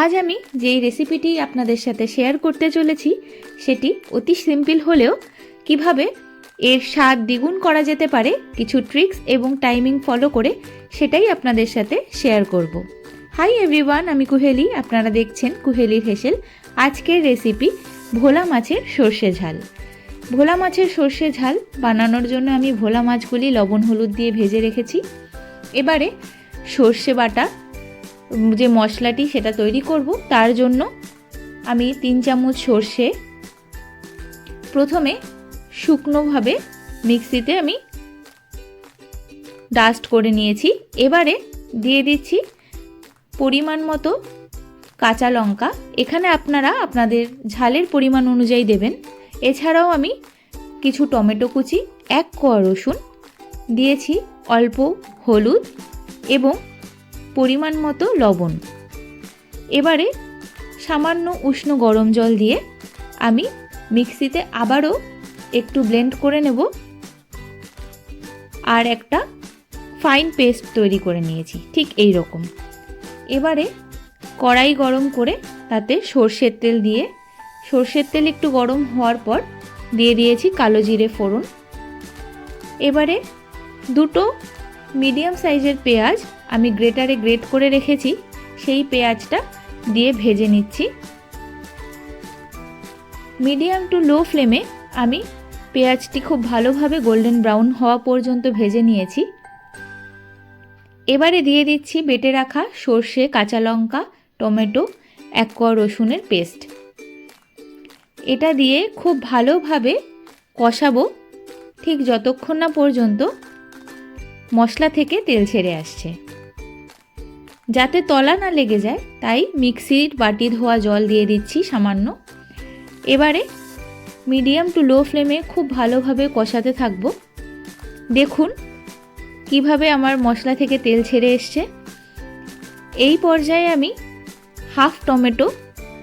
আজ আমি যেই রেসিপিটি আপনাদের সাথে শেয়ার করতে চলেছি, সেটি অতি সিম্পল হলেও কীভাবে এর স্বাদ দ্বিগুণ করা যেতে পারে, কিছু ট্রিক্স এবং টাইমিং ফলো করে সেটাই আপনাদের সাথে শেয়ার করব। হাই এভরিওয়ান আমি কুহেলি, আপনারা দেখছেন কুহেলির হেসেল। আজকের রেসিপি ভোলা মাছের সর্ষে ঝাল। ভোলা মাছের সর্ষে ঝাল বানানোর জন্য আমি ভোলা মাছগুলি লবণ, হলুদ দিয়ে ভেজে রেখেছি। এবারে সর্ষে বাটা যে মশলাটি সেটা তৈরি করব, তার জন্য আমি তিন চামচ সর্ষে। প্রথমে শুকনোভাবে মিক্সিতে আমি ডাস্ট করে নিয়েছি। এবারে দিয়ে দিচ্ছি পরিমাণ মতো কাঁচা লঙ্কা। এখানে আপনারা আপনাদের ঝালের পরিমাণ অনুযায়ী দেবেন। এছাড়াও আমি কিছু টমেটো কুচি, এক কোয়া রসুন, দিয়েছি অল্প হলুদ এবং পরিমাণ মতো লবণ। এবারে সামান্য উষ্ণ গরম জল দিয়ে আমি মিক্সিতে আবারও একটু ব্লেন্ড করে নেব আর একটা ফাইন পেস্ট তৈরি করে নিয়েছি, ঠিক এই রকম। এবারে কড়াই গরম করে তাতে সর্ষের তেল দিয়ে, সর্ষের তেল একটু গরম হওয়ার পর দিয়ে দিয়েছি কালো জিরে ফোড়ন। এবারে দুটো মিডিয়াম সাইজের পেঁয়াজ আমি গ্রেটারে গ্রেট করে রেখেছি, সেই পেঁয়াজটা দিয়ে ভেজে নিচ্ছি। মিডিয়াম টু লো ফ্লেমে আমি পেঁয়াজটি খুব ভালোভাবে গোল্ডেন ব্রাউন হওয়া পর্যন্ত ভেজে নিয়েছি। এবারে দিয়ে দিচ্ছি বেটে রাখা সর্ষে, কাঁচা লঙ্কা, টমেটো, এক কোয়া রসুনের পেস্ট। এটা দিয়ে খুব ভালোভাবে কষাবো ঠিক যতক্ষণ না পর্যন্ত মশলা থেকে তেল ছেড়ে আসছে। যাতে তলা না লেগে যায়, তাই মিক্সির বাটি ধোয়া জল দিয়ে দিচ্ছি সামান্য। এবারে মিডিয়াম টু লো ফ্লেমে খুব ভালোভাবে কষাতে থাকব। দেখুন কীভাবে আমার মশলা থেকে তেল ছেড়ে এসছে। এই পর্যায়ে আমি হাফ টমেটো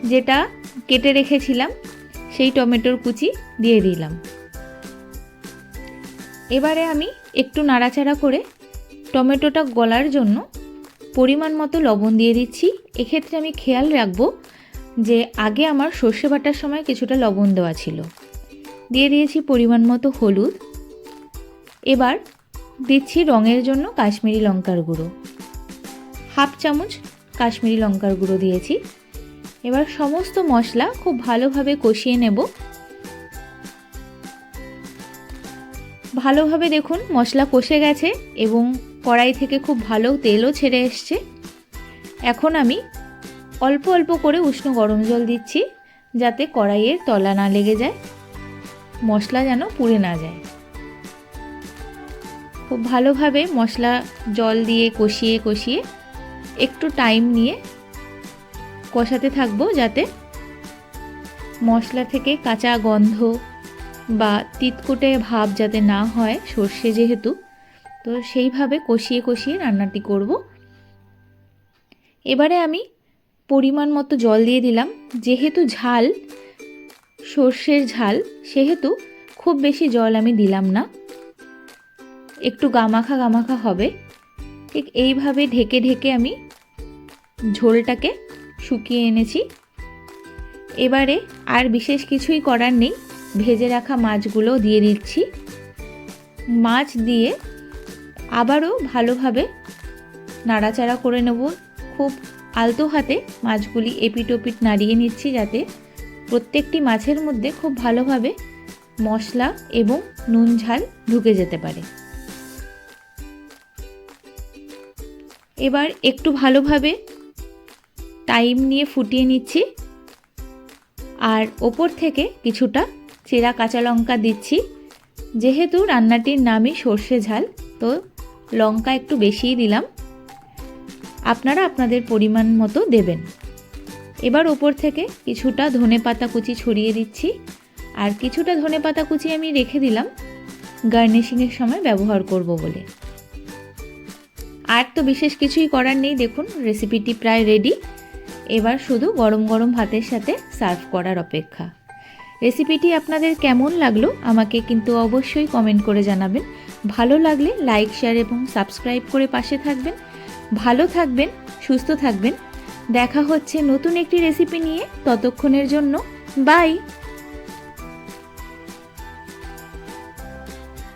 যেটা কেটে রেখেছিলাম, সেই টমেটোর কুচি দিয়ে দিলাম। এবারে আমি একটু নাড়াচাড়া করে টমেটোটা গলার জন্য পরিমাণ মতো লবণ দিয়ে দিচ্ছি। এক্ষেত্রে আমি খেয়াল রাখব যে আগে আমার সর্ষে বাটার সময় কিছুটা লবণ দেওয়া ছিল। দিয়ে দিয়েছি পরিমাণ মতো হলুদ। এবার দিচ্ছি রঙের জন্য কাশ্মীরি লঙ্কার গুঁড়ো। হাফ চামচ কাশ্মীরি লঙ্কার গুঁড়ো দিয়েছি। এবার সমস্ত মশলা খুব ভালোভাবে কষিয়ে নেব। ভালোভাবে দেখুন, মশলা কষে গেছে এবং কড়াই থেকে খুব ভালো তেলও ছেড়ে এসছে। এখন আমি অল্প অল্প করে উষ্ণ গরম জল দিচ্ছি যাতে কড়াইয়ের তলা না লেগে যায়, মশলা যেন পুড়ে না যায়। খুব ভালোভাবে মশলা জল দিয়ে কষিয়ে কষিয়ে একটু টাইম নিয়ে কষাতে থাকব যাতে মশলা থেকে কাঁচা গন্ধ বা তিতকুটে ভাব যাতে না হয় সর্ষে যেহেতু, তো সেইভাবে কষিয়ে কষিয়ে রান্নাটি করব। এবারে আমি পরিমাণ মতো জল দিয়ে দিলাম। যেহেতু ঝাল, সর্ষের ঝাল, সেহেতু খুব বেশি জল আমি দিলাম না। একটু গামাখা গামাখা হবে। ঠিক এইভাবে ঢেকে ঢেকে আমি ঝোলটাকে শুকিয়ে এনেছি। এবারে আর বিশেষ কিছুই করার নেই। ভেজে রাখা মাছগুলো দিয়ে দিচ্ছি। মাছ দিয়ে আবারও ভালোভাবে নাড়াচাড়া করে নেব। খুব আলতো হাতে মাছগুলি এপিট ওপিট নাড়িয়ে নিচ্ছি যাতে প্রত্যেকটি মাছের মধ্যে খুব ভালোভাবে মশলা এবং নুন ঝাল ঢুকে যেতে পারে। এবার একটু ভালোভাবে টাইম নিয়ে ফুটিয়ে নিচ্ছি। আর ওপর থেকে কিছুটা চেরা কাঁচা লঙ্কা দিচ্ছি। যেহেতু রান্নাটির নামই সর্ষে ঝাল, তো লঙ্কা একটু বেশিই দিলাম। আপনারা আপনাদের পরিমাণ মতো দেবেন। এবার ওপর থেকে কিছুটা ধনে পাতা কুচি ছড়িয়ে দিচ্ছি। আর কিছুটা ধনে পাতা কুচি আমি রেখে দিলাম। গার্নিশিংয়ের সময় ব্যবহার করব বলে। আর তো বিশেষ কিছুই করার নেই, দেখুন রেসিপিটি প্রায় রেডি এবার শুধু গরম গরম ভাতের সাথে সার্ভ করার অপেক্ষা। রেসিপিটি আপনাদের কেমন লাগল আমাকে কিন্তু অবশ্যই কমেন্ট করে জানাবেন। ভালো লাগলে লাইক, শেয়ার এবং সাবস্ক্রাইব করে পাশে থাকবেন। ভালো থাকবেন, সুস্থ থাকবেন। দেখা হচ্ছে নতুন একটি রেসিপি নিয়ে ততক্ষণের জন্য। বাই!